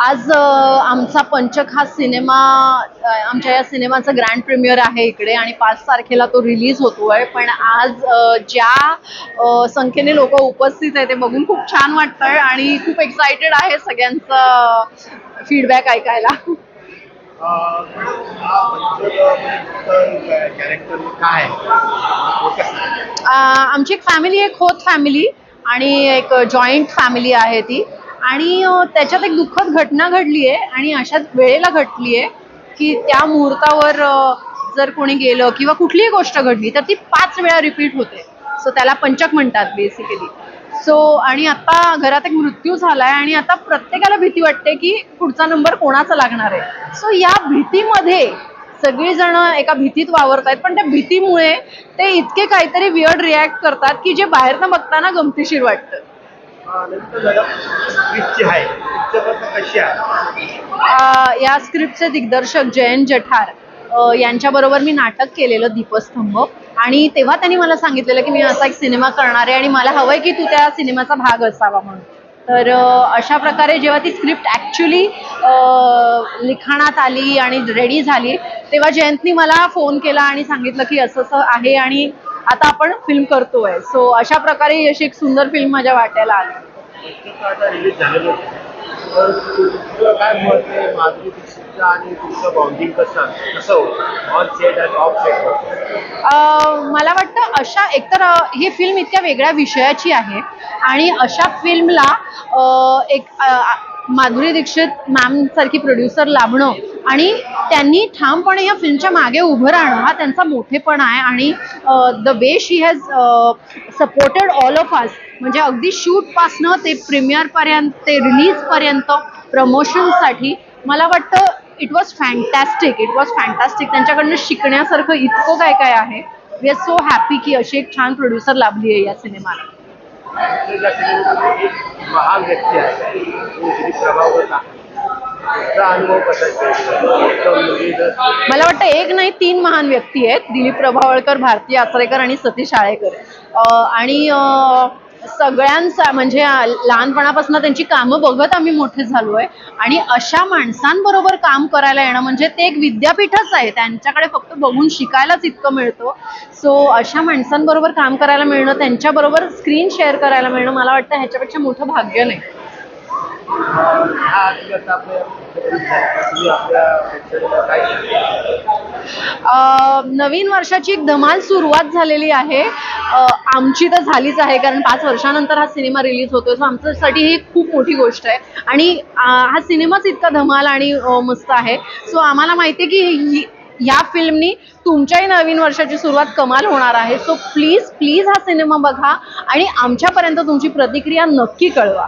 आज आमचा पंचक हा सिनेमा आमच्या या सिनेमाचं ग्रँड प्रीमियर आहे इकडे आणि पाच तारखेला तो रिलीज होतोय. पण आज ज्या संख्येने लोक उपस्थित आहे ते बघून खूप छान वाटतंय आणि खूप एक्सायटेड आहे सगळ्यांचं फीडबॅक ऐकायला. आहे? आमची एक फॅमिली एक होत फॅमिली आणि एक जॉईंट फॅमिली आहे ती. आणि त्याच्यात एक दुःखद घटना घडली आहे आणि अशाच वेळेला घडली आहे की त्या मुहूर्तावर जर कोणी गेलं किंवा कुठलीही गोष्ट घडली तर ती पाच वेळा रिपीट होते. सो त्याला पंचक म्हणतात बेसिकली सो आणि आता घरात एक मृत्यू झालाय आणि आता प्रत्येकाला भीती वाटते की पुढचा नंबर कोणाचा लागणार आहे. सो या भीतीमध्ये सगळीजण एका भीतीत वावरत आहेत पण त्या भीतीमुळे ते इतके काहीतरी विअर्ड रिॲक्ट करतात की जे बाहेरनं बघताना गमतीशीर वाटतं. या स्क्रिप्टचे दिग्दर्शक जयंत जठार यांच्याबरोबर मी नाटक केलेलं दीपस्तंभ. आणि तेव्हा त्यांनी मला सांगितलेलं की मी असा एक सिनेमा करणार आहे आणि मला हवंय की तू त्या सिनेमाचा भाग असावा म्हणून. तर अशा प्रकारे जेव्हा ती स्क्रिप्ट ॲक्च्युली लिखाणात आली आणि रेडी झाली तेव्हा जयंतनी मला फोन केला आणि सांगितलं की असं असं आहे आणि आता आपण फिल्म करतोय. सो अशा प्रकारे अशी एक सुंदर फिल्म माझ्या वाट्याला आली. काय मत आहे माधुरी दीक्षितचं आणि तुमचं कसं कसं होतं ऑन सेट आणि ऑफ सेट अं, मला वाटतं अशा एकतर अं, ही फिल्म इतक्या वेगळ्या विषयाची आहे. आणि अशा फिल्मला एक अं, माधुरी दीक्षित मॅम सारखी प्रोड्युसर लाभणं आणि त्यांनी ठामपणे या फिल्मच्या मागे उभं राहणं हा त्यांचा मोठेपण आहे आणि the way she has supported all of us म्हणजे अगदी शूटपासनं ते प्रीमियरपर्यंत ते रिलीजपर्यंत प्रमोशनसाठी मला वाटतं it was fantastic it was fantastic त्यांच्याकडनं शिकण्यासारखं इतकं काय काय आहे. वी आर सो हॅपी की अशी एक छान प्रोड्युसर लाभली आहे या सिनेमाला आपल्या सिनेमामध्ये एक महान व्यक्ती आहे. तो दिलीप आहे मला वाटतं एक नाही तीन महान व्यक्ती आहेत. दिलीप प्रभावळकर भारती आचरेकर आणि सतीश आळेकर. आणि सगळ्यांचा म्हणजे लहानपणापासून त्यांची कामं बघत आम्ही मोठे झालो आहे आणि अशा माणसांबरोबर काम करायला येणं म्हणजे ते एक विद्यापीठच आहे. त्यांच्याकडे फक्त बघून शिकायलाच इतकं मिळतो. सो अशा माणसांबरोबर काम करायला मिळणं त्यांच्याबरोबर स्क्रीन शेअर करायला मिळणं मला वाटतं ह्याच्यापेक्षा मोठं भाग्य नाही. नवीन वर्षाची एक धमाल सुरुवात झालेली आहे. आमची तर झालीच आहे कारण पाच वर्षानंतर हा सिनेमा रिलीज होतोय. सो आमच्यासाठी ही खूप मोठी गोष्ट आहे. आणि हा सिनेमाच इतका धमाल आणि मस्त आहे. सो आम्हाला माहिती आहे की या फिल्मनी तुमच्याही नवीन वर्षाची सुरुवात कमाल होणार आहे. सो प्लीज प्लीज हा सिनेमा बघा आणि आमच्यापर्यंत तुमची प्रतिक्रिया नक्की कळवा.